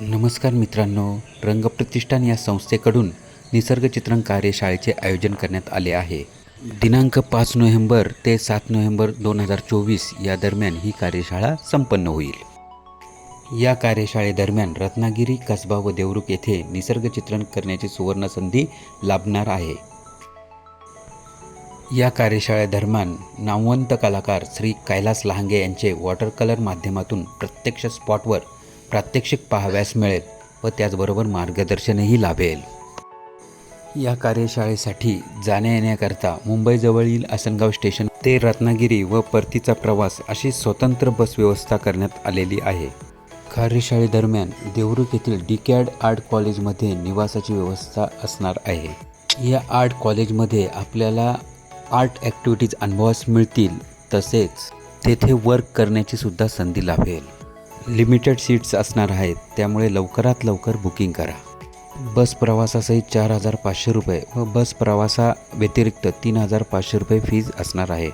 नमस्कार मित्रांनो रंगप्रतिष्ठान या संस्थेकडून निसर्गचित्रण कार्यशाळेचे आयोजन करण्यात आले आहे. दिनांक पाच नोव्हेंबर ते सात नोव्हेंबर दोन हजार चोवीस या दरम्यान ही कार्यशाळा संपन्न होईल. या कार्यशाळेदरम्यान रत्नागिरी कसबा व देवरुख येथे निसर्गचित्रण करण्याची सुवर्ण संधी लाभणार आहे. या कार्यशाळेदरम्यान नामवंत कलाकार श्री कैलास लहांगे यांचे वॉटर कलर माध्यमातून प्रत्यक्ष स्पॉटवर प्रात्यक्षिक पाहाव्यास मिळेल व त्याचबरोबर मार्गदर्शनही लाभेल. या कार्यशाळेसाठी जाण्या येण्याकरता मुंबईजवळील आसनगाव स्टेशन ते रत्नागिरी व परतीचा प्रवास अशी स्वतंत्र बस व्यवस्था करण्यात आलेली आहे. कार्यशाळेदरम्यान देवरुख येथील डिकॅड आर्ट कॉलेजमध्ये निवासाची व्यवस्था असणार आहे. या आर्ट कॉलेजमध्ये आपल्याला आर्ट ॲक्टिव्हिटीज अनुभवास मिळतील तसेच तेथे वर्क करण्याची सुद्धा संधी लाभेल. लिमिटेड सीट्स असणार आहेत त्यामुळे लवकरात लवकर बुकिंग करा. बस प्रवासासहित चार हजार पाचशे रुपये व बस प्रवासा व्यतिरिक्त तीन हजार पाचशे रुपये फीज असणार आहे.